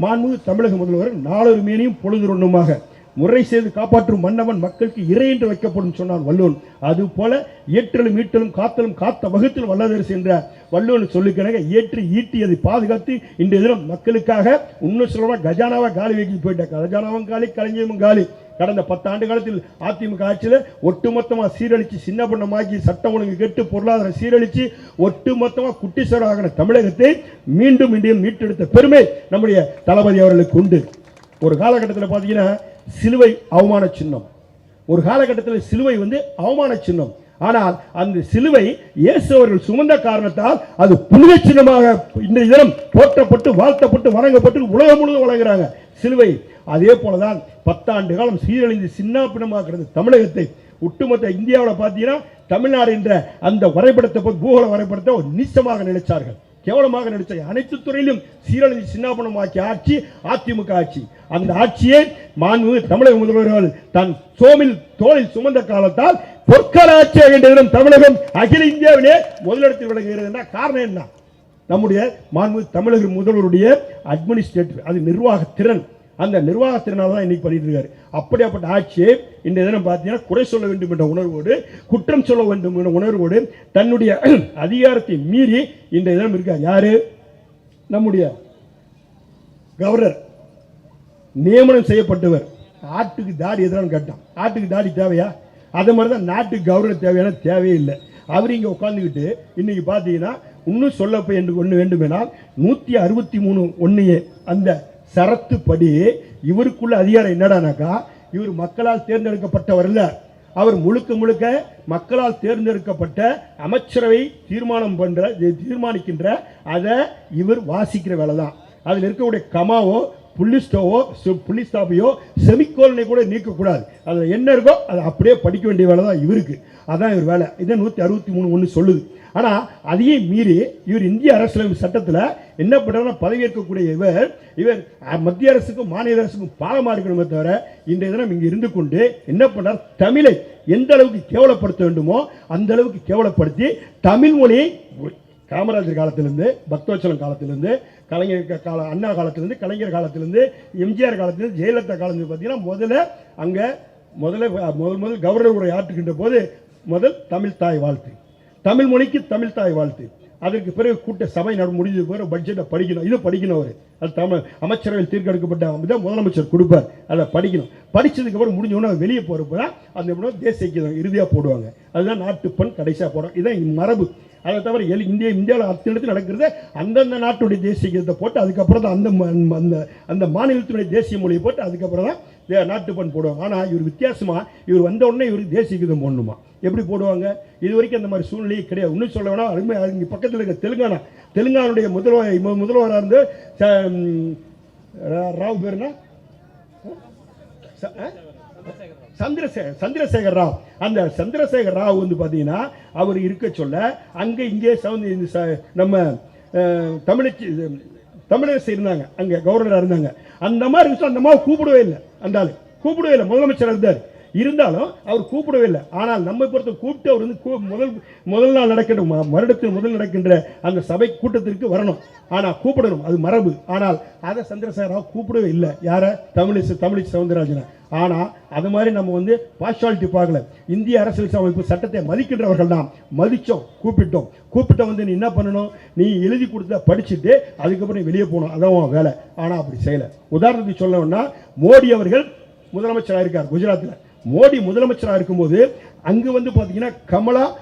மாண்புமிகு தமிழக முதல்வர் நாளொரு மேனியும் பொழுதுரொன்னுமாக முறை செய்து காப்பாற்றும் மன்னவன் மக்களுக்கு இறை என்று வைக்கப்படும் சொன்னான் வல்லூன் அது போல ஏற்றலும் ஈட்டலும் காத்தலும் காத்த வகுத்தில் வல்லதரசு என்ற வல்லூன் சொல்லுக்கிறாங்க ஏற்று ஈட்டி அதை பாதுகாத்து இன்றைய தினம் மக்களுக்காக இன்னும் சொல்லமா கஜானாவை காலி வைக்கி போயிட்டாங்க கஜானாவும் காலி கலைஞரும் காலி. கடந்த பத்தாண்டு காலத்தில் அதிமுக ஆட்சியில் ஒட்டுமொத்தமாக சீரழித்து சின்ன பண்ணமாக்கி சட்டம் ஒழுங்கு கெட்டு பொருளாதாரம் சீரழித்து ஒட்டுமொத்தமாக குட்டிச்சவராகின தமிழகத்தை மீண்டும் இன்றையும் மீட்டெடுத்த பெருமை நம்முடைய தளபதி அவர்களுக்கு உண்டு. ஒரு காலகட்டத்தில் பார்த்தீங்கன்னா சிலுவை அவமான சின்னம். ஒரு காலகட்டத்தில் சிலுவை வந்து அவமான சின்னம். ஆனால் அந்த சிலுவை இயேசு அவர்கள் சுமந்த காரணத்தால் அது புனித சின்னமாக இன்றைய தினம் போற்றப்பட்டு வாழ்த்தப்பட்டு வணங்கப்பட்டு உலகம் முழுவதும் வழங்குறாங்க. சிலுவை அதே போலதான் பத்தாண்டு காலம் சீரழிந்து சின்னாப்பினமாக தமிழகத்தை. ஒட்டுமொத்த இந்தியாவில் பார்த்தீங்கன்னா தமிழ்நாடு என்ற அந்த வரைபடத்தை போய் பூகோள வரைபடத்தை ஒரு நீச்சமாக நினைச்சார்கள். கேவலமாக நடித்த அனைத்து துறையிலும் சீரழிந்து சின்னாபனம் ஆட்சி அதிமுக ஆட்சி. அந்த ஆட்சியை மாண்பு தமிழக முதல்வர்கள் தன் சோமில் தோளில் சுமந்த காலத்தால் பொற்கால ஆட்சியாக என்ற தமிழகம் அகில இந்தியாவிலே முதலிடத்தில் விளங்குகிறது காரணம் என்ன? நம்முடைய மாண்பு தமிழக முதல்வருடைய அட்மினிஸ்ட்ரேட்டிவ் அது நிர்வாக திறன். அந்த நிர்வாகத்தினால தான் இன்னைக்கு பண்ணிட்டு இருக்காரு. அப்படியாப்பட்ட ஆட்சியை இந்த தினம் பார்த்தீங்கன்னா குறை சொல்ல வேண்டும் என்ற உணர்வோடு குற்றம் சொல்ல வேண்டும் என்ற உணர்வோடு தன்னுடைய அதிகாரத்தை மீறி இந்த தினம் இருக்கார். யாரு? நம்முடைய கவர்னர். நியமனம் செய்யப்பட்டவர். ஆட்டுக்கு தாடி எதிரான கேட்டான். ஆட்டுக்கு தாடி தேவையா? அதே மாதிரி தான் நாட்டுக்கு கவர்னர் தேவையான தேவையே இல்லை. அவர் இங்கே உட்காந்துக்கிட்டு இன்னைக்கு பார்த்தீங்கன்னா இன்னும் சொல்லப்போ என்று ஒன்று வேண்டுமென்றால் நூற்றி அறுபத்தி மூணு ஒன்றையே அந்த சரத்துப்படி இவருக்குள்ள அதிகாரம் என்னடானாக்கா இவர் மக்களால் தேர்ந்தெடுக்கப்பட்டவர் அவர் முழுக்க முழுக்க மக்களால் தேர்ந்தெடுக்கப்பட்ட அமைச்சரவை தீர்மானம் பண்ணுற தீர்மானிக்கின்ற அதை இவர் வாசிக்கிற வேலை தான். அதில் இருக்கக்கூடிய கமாவோ புள்ளிஸ்டோவோ புள்ளி ஸ்டாப்பையோ செமிக்கோலனை கூட நீக்கக்கூடாது. அதில் என்ன இருக்கோ அதை அப்படியே படிக்க வேண்டிய வேலை தான் இவருக்கு. அதான் இவர் வேலை. இதை நூற்றி அறுபத்தி மூணு ஒன்று சொல்லுது. ஆனால் அதையும் மீறி இவர் இந்திய அரசியலமைப்பு சட்டத்தில் என்ன பண்ணுறாருன்னா பதவியேற்கக்கூடிய இவர் இவர் மத்திய அரசுக்கும் மாநில அரசுக்கும் பாலமாக இருக்கணுமே தவிர இன்றைய தினம் இங்கே இருந்து கொண்டு என்ன பண்ணார் தமிழை எந்த அளவுக்கு கேவலப்படுத்த வேண்டுமோ அந்த அளவுக்கு கேவலப்படுத்தி தமிழ் மொழியை காமராஜர் காலத்திலிருந்து பக்தோச்சலம் காலத்திலிருந்து கலைஞர் கால அண்ணா காலத்திலிருந்து கலைஞர் காலத்திலிருந்து எம்ஜிஆர் காலத்திலிருந்து ஜெயலலிதா காலத்தில் பார்த்தீங்கன்னா முதல்ல அங்கே முதல்ல முதல் முதல் கவர்னர் உரை ஆற்றுகின்ற போது முதல் தமிழ் தாய் வாழ்த்து. தமிழ் மொழிக்கு தமிழ் தாய் வாழ்த்து. அதற்கு பிறகு கூட்ட சபை நட முடிஞ்ச பிறகு பட்ஜெட்டை படிக்கணும். இது படிக்கணும் அவர். அது தமிழ் அமைச்சரவையில் தீர்க்கெடுக்கப்பட்ட தான் முதலமைச்சர் கொடுப்பார். அதை படிக்கணும். படித்ததுக்கு அப்புறம் முடிஞ்ச வெளியே போகிறப்ப தான் அந்த தேசிய கீதம் இறுதியாக போடுவாங்க. அதுதான் நாட்டுப்பண் கடைசியாக போடும் இதுதான் மரபு. அதை தவிர எல் இந்திய இந்தியாவில் அத்தனை இடத்துல நடக்கிறது அந்தந்த நாட்டுடைய தேசிய கீதத்தை போட்டு அதுக்கப்புறம் தான் அந்த ம- அந்த அந்த மாநிலத்தினுடைய தேசிய மொழியை போட்டு அதுக்கப்புறம் தான் நாட்டுப்பண் போடுவாங்க. ஆனால் இவர் வித்தியாசமாக இவர் வந்த உடனே இவருக்கு தேசிய கீதம் போடணுமா? எப்படி போடுவாங்க? இது வரைக்கும் அந்த மாதிரி சூழ்நிலையே கிடையாது. இன்னும் சொல்ல வேணா அருமை இங்கே பக்கத்தில் இருக்க தெலுங்கானா தெலுங்கானுடைய முதல்வர் முதல்வராக இருந்து ச- ரா- ராவ் பேருனா ச- சந்திரசேகர் சந்திரசேகர் ராவ். அந்த சந்திரசேகர் ராவ் வந்து பார்த்தீங்கன்னா அவர் இருக்க சொல்ல அங்கே இங்கே சவுந்தி ச- நம்ம தமிழச்சி தமிழரசு இருந்தாங்க. அங்கே கவர்னராக இருந்தாங்க. அந்த மாதிரி விஷயம் அந்த மாதிரி கூப்பிடவே இல்லை. அந்த ஆள். கூப்பிடவே இல்லை. முதலமைச்சர் இருந்தார். இருந்தாலும் அவர் கூப்பிடவே இல்லை. ஆனால் நம்மை பொறுத்த கூப்பிட்டு அவர் வந்து கூ- முதல் முதல் நாள் நடக்கின்ற ம- வருடத்தில் முதல் நடக்கின்ற அந்த சபை கூட்டத்திற்கு வரணும். ஆனால் கூப்பிடணும் அது மரபு. ஆனால் அதை சந்திரசேகராவ் கூப்பிடவே இல்லை. யாரை? தமிழிசை தமிழிசை சவுந்தரராஜனை. ஆனால் அது மாதிரி நம்ம வந்து பார்ஷாலிட்டி பார்க்கல. இந்திய அரசியல் அமைப்பு சட்டத்தை மதிக்கின்றவர்கள் தான். மதித்தோம் கூப்பிட்டோம். கூப்பிட்ட வந்து நீ என்ன பண்ணணும்? நீ எழுதி கொடுத்த படிச்சுட்டு அதுக்கப்புறம் நீ வெளியே போகணும். அதான் வேலை. ஆனால் அப்படி செய்யலை. உதாரணத்துக்கு சொல்லணும்னா மோடி அவர்கள் முதலமைச்சராக இருக்கார் குஜராத்தில். மோடி முதலமைச்சராக இருக்கும்போது அங்கு வந்து பார்த்தீங்கன்னா கமலா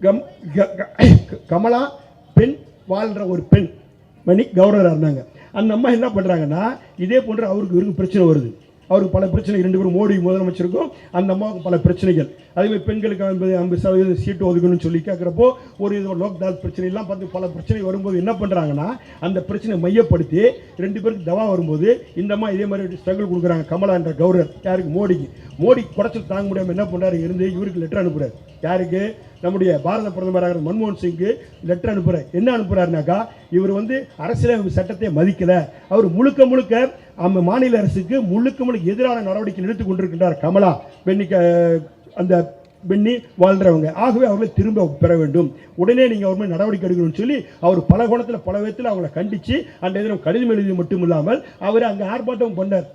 கம் க- க- கமலா பெண் வாழ்கிற ஒரு பெண் மணி கவர்னராக இருந்தாங்க. அந்த அம்மா என்ன பண்ணுறாங்கன்னா இதே போன்று அவருக்கு இவருக்கு பிரச்சனை வருது. அவருக்கு பல பிரச்சனை ரெண்டு பேரும் மோடி முதலமைச்சருக்கும் அந்த அம்மாவுக்கு பல பிரச்சனைகள். அதேமாதிரி பெண்களுக்கு ஐம்பது ஐம்பது சதவீதம் சீட்டு ஒதுக்கணும்னு சொல்லி கேட்குறப்போ ஒரு இது லோக்தால் பிரச்சனைலாம் பார்த்து பல பிரச்சனை வரும்போது என்ன பண்ணுறாங்கன்னா அந்த பிரச்சனை மையப்படுத்தி ரெண்டு பேருக்கு தவா வரும்போது இந்த அம்மா இதே மாதிரி ஸ்ட்ரகிள் கொடுக்குறாங்க. கமலா என்ற கவர்னர் யாருக்கு? மோடிக்கு. மோடி குறைச்சல் தாங்க முடியாமல் என்ன பண்ணுறாரு இருந்து இவருக்கு லெட்டர் அனுப்புகிறார் யாருக்கு? நம்முடைய பாரத பிரதமராக மன்மோகன் சிங்க்கு லெட்டர் அனுப்புகிறார் என்ன அனுப்புறாருனாக்கா இவர் வந்து அரசியலமைப்பு சட்டத்தை மதிக்கலை. அவர் முழுக்க முழுக்க அந்த மாநில அரசுக்கு முழுக்க முழுக்க எதிரான நடவடிக்கை எடுத்துக் கொண்டிருக்கின்றார் கமலா. பெண்ணி அந்த பெண்ணி வாழ்ந்தவங்க. ஆகவே அவர்களை திரும்ப பெற வேண்டும். உடனே நீங்கள் அவர் மேல் நடவடிக்கை எடுக்கணும்னு சொல்லி அவர் பல கோணத்தில் பல விதத்தில் அவங்கள கண்டித்து அந்த தினம் கடிதம் எழுதி மட்டும் இல்லாமல் அவர் அங்கே ஆர்ப்பாட்டம் பண்ணார்.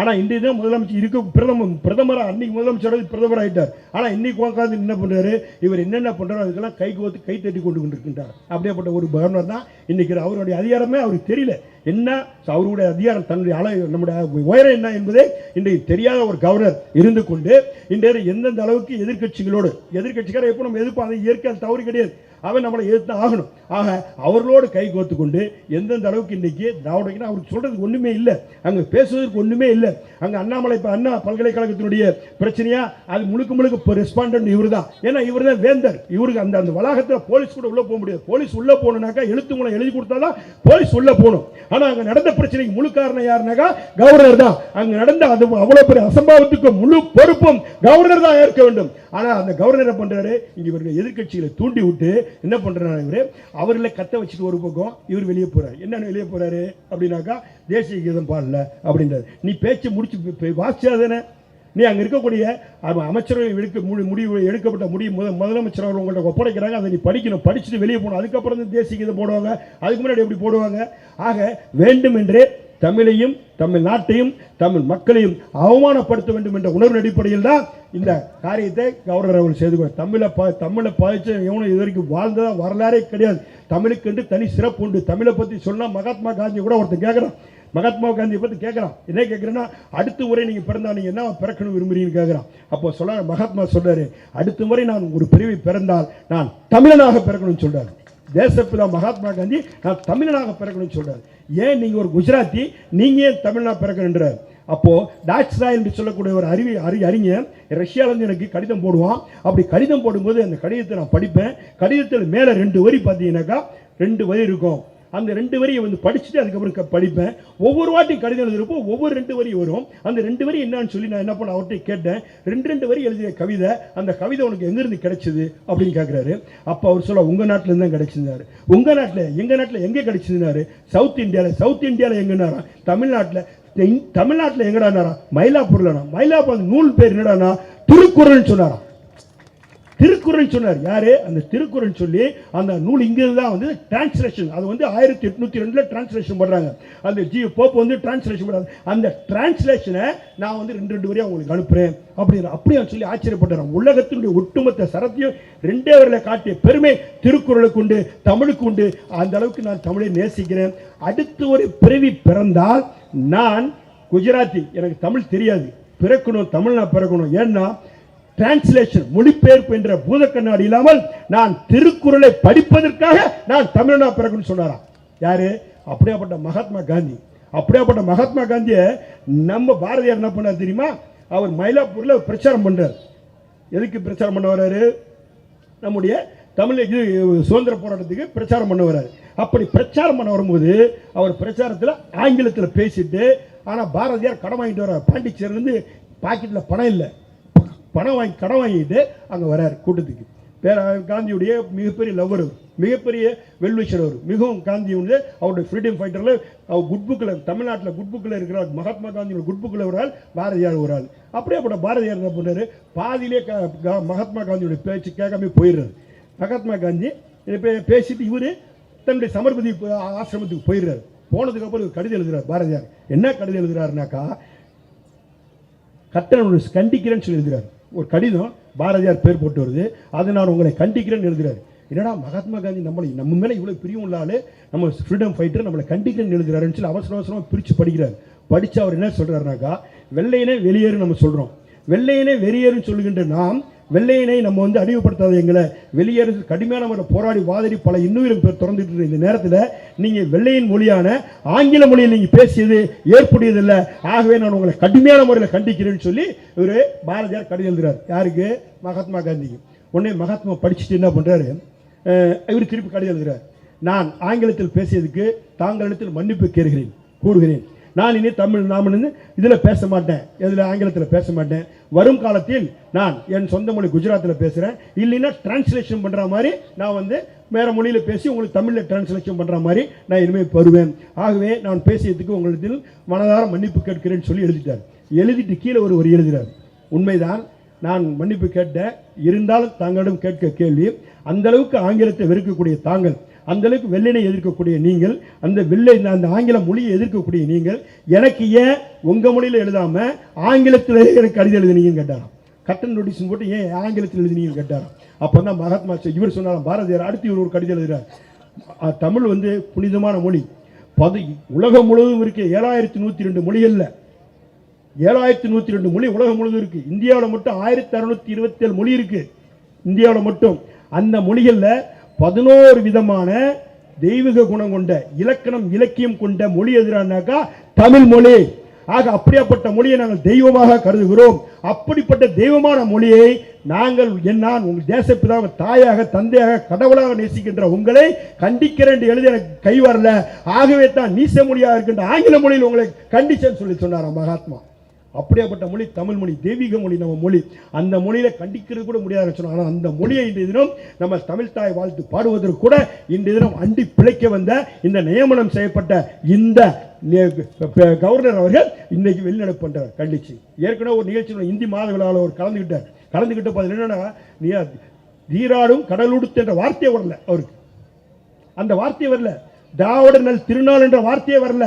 ஆனால் இன்றைய தினம் முதலமைச்சர் இருக்க பிரதமர் பிரதமராக அன்னைக்கு முதலமைச்சரோட பிரதமர் ஆயிட்டார். ஆனால் இன்னைக்கு உட்காந்து என்ன பண்ணுறாரு இவர் என்னென்ன பண்ணுறாரு அதுக்கெல்லாம் கை கோத்து கை தட்டி கொண்டு கொண்டிருக்கின்றார் அப்படியேப்பட்ட ஒரு கவர்னர் தான் இன்னைக்கு அவருடைய அதிகாரமே அவருக்கு தெரியல. என்ன? அவருடைய அதிகாரம் தன்னுடைய அளவு நம்முடைய உயரம் என்ன என்பதே இன்றைக்கு தெரியாத ஒரு கவர்னர் இருந்து கொண்டு இன்றைய எந்தெந்த அளவுக்கு எதிர்க்கட்சிகளோடு எதிர்க்கட்சிக்கார எப்போ நம்ம எதிர்ப்போம்? அதை இயற்கை தவறு கிடையாது. அவன் நம்மளை எதிர்த்து ஆகணும். ஆக அவர்களோடு கை கோர்த்து கொண்டு எந்தெந்த அளவுக்கு இன்னைக்கு திராவிடங்கன்னா அவருக்கு சொல்கிறதுக்கு ஒன்றுமே இல்லை. அங்க பேசுவதற்கு ஒன்றுமே இல்லை. அங்க அண்ணாமலை இப்போ அண்ணா பல்கலைக்கழகத்தினுடைய பிரச்சனையா அது முழுக்க முழுக்க இப்போ ரெஸ்பாண்டன்ட் இவர் தான் ஏன்னா இவர் தான் வேந்தர். இவருக்கு அந்த அந்த வளாகத்தில் போலீஸ் கூட உள்ளே போக முடியாது. போலீஸ் உள்ளே போகணுனாக்கா எழுத்து மூலம் எழுதி கொடுத்தாதான் போலீஸ் உள்ளே போகணும். ஆனா அங்க நடந்த பிரச்சனைக்கு முழு காரணம் யாருனாக்கா கவர்னர் தான். அங்க நடந்த அது அவ்வளவு பெரிய அசம்பாவத்துக்கு முழு பொறுப்பும் கவர்னர் தான் ஏற்க வேண்டும். ஆனா அந்த கவர்னர் பண்ணுறாரு இங்கே இவர்கள் எதிர்கட்சிகளை தூண்டி விட்டு என்ன பண்ணுறாரு இவர் அவர்களை கத்த வச்சுட்டு ஒரு பக்கம் இவர் வெளியே போறாரு. என்னன்னு வெளியே போறாரு? அப்படின்னாக்கா தேசிய கீதம் பாடல அப்படின்றாரு. நீ பேச்சு முடிச்சு வாசிச்சாதானே? நீ அங்க இருக்கக்கூடிய அமைச்சரவை எடுக்க முடி- முடிவு எடுக்கப்பட்ட முடிவு முத முதலமைச்சர் அவர் உங்கள்கிட்ட ஒப்படைக்கிறாங்க. அதை நீ படிக்கணும். படிச்சுட்டு வெளியே போகணும். அதுக்கப்புறம் தேசிய கீதம் போடுவாங்க. அதுக்கு முன்னாடி எப்படி போடுவாங்க? ஆக வேண்டுமென்றே தமிழையும் தமிழ் நாட்டையும் தமிழ் மக்களையும் அவமானப்படுத்த வேண்டும் என்ற உணர்வு அடிப்படையில் தான் இந்த காரியத்தை கவர்னர் அவர்கள் செய்து கொண்டார். தமிழை பா தமிழை பாதிச்ச எவனும் இது வரைக்கும் வாழ்ந்ததா வரலாறே கிடையாது. தமிழுக்கு என்று தனி சிறப்பு உண்டு. தமிழை பற்றி சொன்னால் மகாத்மா காந்தி கூட ஒருத்தர் கேட்குறான் மகாத்மா காந்தியை பற்றி கேட்குறான் என்ன கேட்குறேன்னா அடுத்த முறை நீங்கள் பிறந்தா நீங்கள் என்ன பிறக்கணும் விரும்புகிறீங்கன்னு கேட்குறான் அப்போ சொல்ல மகாத்மா சொல்கிறாரு அடுத்த முறை நான் ஒரு பிரிவை பிறந்தால் நான் தமிழனாக பிறக்கணும்னு சொல்கிறார் தேசப்பிதா மகாத்மா காந்தி நான் தமிழனாக பிறக்கணும்னு சொல்கிறார் ஏன் நீங்கள் ஒரு குஜராத்தி நீங்கள் ஏன் தமிழனாக பிறக்கணுன்றார் அப்போது டாக்ஸ்ரா என்று சொல்லக்கூடிய ஒரு அறிவி அறி அறிஞர் ரஷ்யாவிலேருந்து இருந்து எனக்கு கடிதம் போடுவான். அப்படி கடிதம் போடும்போது அந்த கடிதத்தை நான் படிப்பேன். கடிதத்தில் மேலே ரெண்டு வரி பார்த்தீங்கன்னாக்கா ரெண்டு வரி இருக்கும். அந்த ரெண்டு வரியை வந்து படிச்சுட்டு அதுக்கப்புறம் படிப்பேன். ஒவ்வொரு வாட்டி கடிதம் எழுதுறப்போ ஒவ்வொரு ரெண்டு வரி வரும். அந்த ரெண்டு வரி என்னன்னு சொல்லி நான் என்ன பண்ண அவர்கிட்ட கேட்டேன். ரெண்டு ரெண்டு வரி எழுதிய கவிதை அந்த கவிதை உனக்கு எங்கிருந்து கிடைச்சது அப்படின்னு கேட்குறாரு அப்போ அவர் சொல்ல உங்கள் நாட்டில் இருந்து தான் கிடைச்சிருந்தாரு. உங்கள் நாட்டில் எங்கள் நாட்டில் எங்கே கிடைச்சிருந்தாரு? சவுத் இந்தியாவில் சவுத் இந்தியாவில் எங்கன்னாரா தமிழ்நாட்டில். தமிழ்நாட்டில் எங்கடானாரா? மயிலாப்பூர்லனா மயிலாப்பூர் நூல் பேர் என்னடானா? திருக்குறள்னு சொன்னாராம் திருக்குறள் சொன்னார். யாரு? அந்த திருக்குறள் சொல்லி அந்த நூல் இங்கிருந்து தான் வந்து டிரான்ஸ்லேஷன் அது வந்து ஆயிரத்தி எட்நூத்தி ரெண்டுல டிரான்ஸ்லேஷன் பண்றாங்க அந்த ஜி போப் வந்து டிரான்ஸ்லேஷன் பண்றாங்க அந்த டிரான்ஸ்லேஷனை நான் வந்து ரெண்டு ரெண்டு வரையும் உங்களுக்கு அனுப்புறேன் அப்படின்னு அப்படியே சொல்லி ஆச்சரியப்பட்டார். உலகத்தினுடைய ஒட்டுமொத்த சரத்தையும் ரெண்டே வரையில் காட்டிய பெருமை திருக்குறளுக்கு உண்டு தமிழுக்கு உண்டு. அந்த அளவுக்கு நான் தமிழை நேசிக்கிறேன். அடுத்து ஒரு பிறவி பிறந்தால் நான் குஜராத்தி. எனக்கு தமிழ் தெரியாது. பிறக்கணும் தமிழ் நான் பிறக்கணும். ஏன்னா டிரான்ஸ்லேஷன் மொழிபெயர்ப்பு என்ற பூத கண்ணாடி இல்லாமல் நான் திருக்குறளை படிப்பதற்காக நான் தமிழனா பிறகுன்னு சொன்னாராம். யாரு? அப்படியாப்பட்ட மகாத்மா காந்தி. அப்படியாப்பட்ட மகாத்மா காந்தியை நம்ம பாரதியார் என்ன பண்ணார் தெரியுமா? அவர் மயிலாப்பூரில் பிரச்சாரம் பண்ணுறார் எதுக்கு பிரச்சாரம் பண்ண வர்றாரு? நம்முடைய தமிழ் இது சுதந்திர போராட்டத்துக்கு பிரச்சாரம் பண்ண வர்றாரு. அப்படி பிரச்சாரம் பண்ண வரும்போது அவர் பிரச்சாரத்தில் ஆங்கிலத்தில் பேசிட்டு ஆனால் பாரதியார் கடன் வாங்கிட்டு வர்றார். பாண்டிச்சேரிலேருந்து பாக்கெட்டில் பணம் இல்லை. பணம் வாங்கி கடன் வாங்கிட்டு அங்கே வர்றார் கூட்டத்துக்கு. பேர காந்தியுடைய மிகப்பெரிய லவ்வர் மிகப்பெரிய வெல்விஷர் அவர். மிகவும் காந்தி வந்து அவருடைய ஃப்ரீடம் ஃபைட்டரில் அவர் குட் புக்கில் தமிழ்நாட்டில் குட் புக்கில் இருக்கிறார் மகாத்மா காந்தியோட குட் புக்கில் ஒரு ஆள் பாரதியார் ஒரு ஆள். அப்படியே அப்படியேப்பட்ட பாரதியார் என்ன பண்ணாரு பாதியிலே க- மகாத்மா காந்தியோட பேச்சு கேட்காம போயிடுறாரு. மகாத்மா காந்தி பே- பேசிட்டு இவர் தன்னுடைய சமர்பதி ஆசிரமத்துக்கு போயிடுறாரு. போனதுக்கப்புறம் ஒரு கடிதம் எழுதுறார் பாரதியார். என்ன கடிதம் எழுதுறாருனாக்கா? கட்டணம் கண்டிக்கிறேன்னு சொல்லி எழுதுறாரு. ஒரு கடிதம் பாரதியார் பேர் போட்டு வருது. அதை நான் உங்களை கண்டிக்கிறேன்னு எழுதுறாரு. என்னடா மகாத்மா காந்தி நம்மளை நம்ம மேலே இவ்வளோ பிரியும் உள்ள நம்ம ஃப்ரீடம் ஃபைட்டர் நம்மளை கண்டிக்கிறேன்னு எழுதுறாருன்னு சொல்லி அவசர அவசரமாக பிரித்து படிக்கிறார். படித்து அவர் என்ன சொல்கிறாருனாக்கா வெள்ளையனே வெளியேறு நம்ம சொல்கிறோம் வெள்ளையனே வெளியேறுன்னு சொல்லுகின்ற நாம் வெள்ளையனை நம்ம வந்து அழிவுபடுத்தாத எங்களை வெளியேறு கடுமையான முறையில் போராடி வாதிரி பல இன்னுயிரம் பேர் திறந்துட்டு இருந்த இந்த நேரத்தில் நீங்கள் வெள்ளையின் மொழியான ஆங்கில மொழியில் நீங்கள் பேசியது ஏற்புடையதில்லை. ஆகவே நான் உங்களை கடுமையான முறையில் கண்டிக்கிறேன்னு சொல்லி இவர் பாரதியார் கடிதம் எழுதுகிறார் யாருக்கு? மகாத்மா காந்திக்கு. உடனே மகாத்மா படிச்சுட்டு என்ன பண்ணுறாரு இவர் திருப்பி கடிதம் எழுதுகிறார் நான் ஆங்கிலத்தில் பேசியதுக்கு தாங்களிடத்தில் மன்னிப்பு கேட்கிறேன் கூறுகிறேன். நான் இனி தமிழ் நாம இதில் பேச மாட்டேன். இதில் ஆங்கிலத்தில் பேச மாட்டேன். வரும் காலத்தில் நான் என் சொந்த மொழி குஜராத்தில் பேசுகிறேன் இல்லைன்னா டிரான்ஸ்லேஷன் பண்ணுற மாதிரி நான் வந்து வேறு மொழியில் பேசி உங்களுக்கு தமிழில் டிரான்ஸ்லேஷன் பண்ணுற மாதிரி நான் இனிமேல் வருவேன் ஆகவே நான் பேசியதுக்கு உங்களுக்கு மனதார மன்னிப்பு கேட்கிறேன்னு சொல்லி எழுதிட்டார். எழுதிட்டு கீழே ஒரு வரி எழுதுறார். உண்மைதான் நான் மன்னிப்பு கேட்டேன். இருந்தாலும் தங்களிடம் கேட்க கேள்வி அந்த அளவுக்கு ஆங்கிலத்தை வெறுக்கக்கூடிய தாங்கள் அந்தளவுக்கு வெள்ளனை எதிர்க்கக்கூடிய நீங்கள் அந்த வெள்ளை அந்த ஆங்கில மொழியை எதிர்க்கக்கூடிய நீங்கள் எனக்கு ஏன் உங்கள் மொழியில் எழுதாமல் ஆங்கிலத்தில் எனக்கு கடிதம் எழுதினீங்கன்னு கேட்டாராம். கட்டன் நோட்டீஸ் போட்டு ஏன் ஆங்கிலத்தில் எழுதினீங்கன்னு கேட்டாராம். அப்போ தான் மகாத்மா இவர் சொன்னாராம் பாரதியார் அடுத்து இவர் ஒரு கடிதம் எழுதுகிறார் தமிழ் வந்து புனிதமான மொழி. பது உலகம் முழுவதும் இருக்க. ஏழாயிரத்தி நூற்றி ரெண்டு மொழிகளில். ஏழாயிரத்தி நூற்றி ரெண்டு மொழி உலகம் முழுவதும் இருக்குது இந்தியாவில் மட்டும் ஆயிரத்தி அறுநூற்றி இருபத்தேழு மொழி இருக்குது இந்தியாவில் மட்டும். அந்த மொழிகளில் பதினோரு விதமான தெய்வீக குணம் கொண்ட இலக்கணம் இலக்கியம் கொண்ட மொழி எதிரானாக்கா தமிழ் மொழி. ஆக அப்படியாப்பட்ட மொழியை நாங்கள் தெய்வமாக கருதுகிறோம். அப்படிப்பட்ட தெய்வமான மொழியை நாங்கள் என் நான் உங்கள் தேசப்பிதாக தாயாக தந்தையாக கடவுளாக நேசிக்கின்ற உங்களை கண்டிக்கிறேன் என்று எழுதி எனக்கு கை வரல. ஆகவே தான் நீச மொழியாக இருக்கின்ற ஆங்கில மொழியில் உங்களை கண்டிச்சேன்னு சொல்லி சொன்னார் மகாத்மா. அப்படியாப்பட்ட மொழி தமிழ் மொழி தெய்வீக மொழி நம்ம மொழி. அந்த மொழியில கண்டிக்கிறது கூட முடியாதுன்னு சொன்னாங்க ஆனால் அந்த மொழியை இன்றைய தினம் நம்ம தமிழ் தாய் வாழ்த்து பாடுவதற்கு கூட இன்றைய தினம் அண்டி பிழைக்க வந்த இந்த நியமனம் செய்யப்பட்ட இந்த கவர்னர் அவர்கள் இன்னைக்கு வெளிநடப்பு பண்ணுறார் கண்டிச்சு. ஏற்கனவே ஒரு நிகழ்ச்சியில் இந்தி மாத விழாவில் கலந்துக்கிட்டார் கலந்துக்கிட்ட பார்த்து என்னன்னா நீ நீராடும் கடலுடுத்து என்ற வார்த்தையே வரல அவருக்கு. அந்த வார்த்தையை வரல. திராவிட நல் திருநாள் என்ற வார்த்தையே வரல.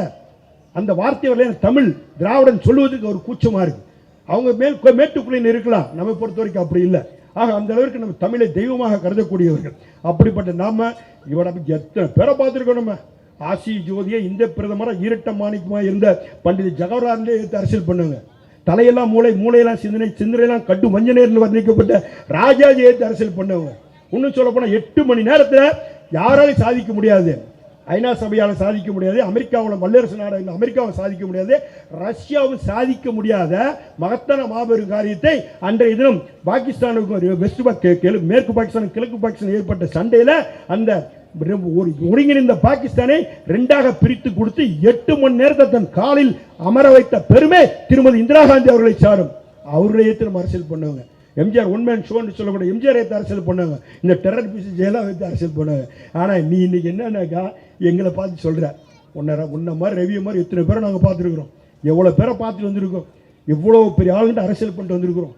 அந்த வார்த்தை தமிழ் திராவிடன் சொல்லுவதற்கு ஒரு கூச்சமாக இருக்கு. அவங்க மேல் கொ- மேட்டுக்குள்ளே இருக்கலாம். நம்ம பொறுத்த வரைக்கும் அப்படி இல்லை. ஆக அந்த அளவிற்கு நம்ம தமிழை தெய்வமாக கருதக்கூடியவர்கள். அப்படிப்பட்ட நாம இவனை எத்தனை பேரை பார்த்துருக்கோம் நம்ம? ஆசி ஜோதியை இந்த பிரதமராக ஈரட்ட மாணிக்கமாக இருந்த பண்டித ஜவஹர்லாலே எடுத்து அரசியல் பண்ணுங்க. தலையெல்லாம் மூளை மூளையெல்லாம் சிந்தனை சிந்தனையெல்லாம் கட்டு மஞ்ச நேரில் வர்ணிக்கப்பட்ட ராஜாஜி எடுத்து அரசியல் பண்ணவங்க இன்னும் சொல்ல எட்டு மணி நேரத்தில் யாராலையும் சாதிக்க முடியாது. ஐநா சபையால் சாதிக்க முடியாது அமெரிக்காவில் வல்லரசு நாடு அமெரிக்காவை சாதிக்க முடியாது ரஷ்யாவும் சாதிக்க முடியாத மகத்தான மாபெரும் காரியத்தை அன்றைய தினம் பாகிஸ்தானுக்கும் வெஸ்ட் பாக் மேற்கு பாகிஸ்தான் கிழக்கு பாகிஸ்தான் ஏற்பட்ட சண்டையில் அந்த ஒரு ஒருங்கிணைந்த பாகிஸ்தானை ரெண்டாக பிரித்து கொடுத்து எட்டு மணி நேரத்தை தன் காலில் அமர வைத்த பெருமை திருமதி இந்திரா காந்தி அவர்களை சாரும். அவருடைய திரும்ப அரசியல் பண்ணுவாங்க. எம்ஜிஆர் உண்மையான ஷோன்னு சொல்லக்கூடிய எம்ஜிஆர் எடுத்து அரசியல் பண்ணாங்க. இந்த டெரர் பிசி ஜெயலலிதா எடுத்து அரசியல் பண்ணாங்க ஆனால் நீ இன்றைக்கி என்னன்னாக்கா எங்களை பார்த்து சொல்கிற உன்னை உன்ன மாதிரி ரவிய மாதிரி எத்தனை பேரை நாங்கள் பார்த்துருக்குறோம். எவ்வளோ பேரை பார்த்துட்டு வந்திருக்கோம். எவ்வளோ பெரிய ஆளுங்கிட்ட அரசியல் பண்ணிட்டு வந்திருக்கிறோம்.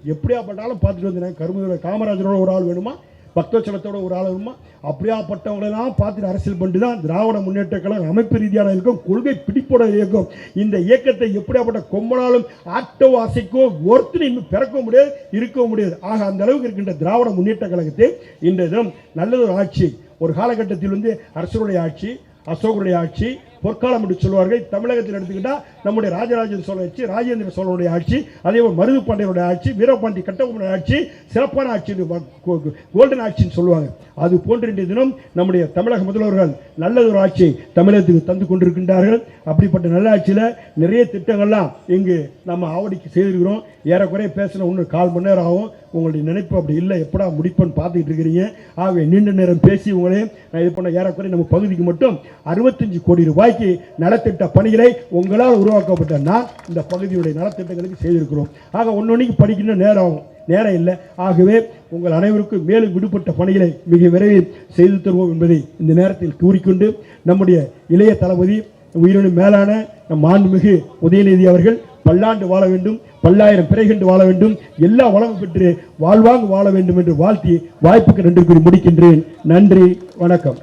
பண்ணாலும் பார்த்துட்டு வந்தேன் கருமூர காமராஜரோட ஒரு ஆள் வேணுமா? பக்தோச்சலத்தோட ஒரு ஆளுமா அப்படியாப்பட்டவங்களெல்லாம் பார்த்துட்டு அரசியல் பண்ணிட்டு தான் திராவிட முன்னேற்ற கழகம் அமைப்பு ரீதியான இயக்கம் கொள்கை பிடிப்போட இயக்கம். இந்த இயக்கத்தை எப்படியாப்பட்ட கொம்பனாலும் ஆட்டோ அசைக்கோ ஒருத்தனையும் இன்னும் பிறக்க முடியாது இருக்கவும் முடியாது. ஆக அந்த அளவுக்கு இருக்கின்ற திராவிட முன்னேற்ற கழகத்தை இன்றைய தினம் நல்லதொரு ஆட்சி ஒரு காலகட்டத்தில் வந்து அரசருடைய ஆட்சி அசோகருடைய ஆட்சி பொற்காலம் என்று சொல்வார்கள். தமிழகத்தில் எடுத்துக்கிட்டால் நம்முடைய ராஜராஜ சோழன் ஆட்சி ராஜேந்திர சோழனுடைய ஆட்சி அதே போல் மருது பாண்டியனுடைய ஆட்சி வீரபாண்டி கட்டபொம்மனுடைய ஆட்சி சிறப்பான ஆட்சி கோல்டன் ஆட்சின்னு சொல்லுவாங்க. அது போன்ற இன்றைய தினம் நம்முடைய தமிழக முதல்வர்கள் நல்லதொரு ஆட்சியை தமிழகத்துக்கு தந்து கொண்டிருக்கின்றார்கள். அப்படிப்பட்ட நல்ல ஆட்சியில் நிறைய திட்டங்கள்லாம் இங்கு நம்ம ஆவடிக்கு செய்திருக்கிறோம். ஏறக்குறைய பேசின ஒன்று கால் மணி நேரம் ஆகும். உங்களுடைய நினைப்பு அப்படி இல்லை. எப்படா முடிப்பேன்னு பார்த்துக்கிட்டு இருக்கிறீங்க. ஆகவே நீண்ட நேரம் பேசி உங்களே நான் இது பண்ண ஏறக்குறைய நம்ம பகுதிக்கு மட்டும் அறுபத்தஞ்சு கோடி ரூபாய்க்கு நலத்திட்ட பணிகளை உங்களால் உருவாக்கப்பட்ட நான் இந்த பகுதியுடைய நலத்திட்டங்களுக்கு செய்திருக்கிறோம். ஆக ஒன்னொன்னைக்கு படிக்கின்ற நேரம் ஆகும். நேரம் இல்லை. ஆகவே உங்கள் அனைவருக்கும் மேலும் விடுபட்ட பணிகளை மிக விரைவில் செய்து தருவோம் என்பதை இந்த நேரத்தில் கூறிக்கொண்டு நம்முடைய இளைய தளபதி உயிரினும் மேலான நம் மாண்புமிகு உதயநிதி அவர்கள் பல்லாண்டு வாழ வேண்டும் பல்லாயிரம் பிறைகண்டு வாழ வேண்டும் எல்லா வளமும் பெற்று வாழ்வாங்கு வாழ வேண்டும் என்று வாழ்த்தி வாய்ப்புக்கு நன்றி கூறி முடிக்கின்றேன். நன்றி வணக்கம்.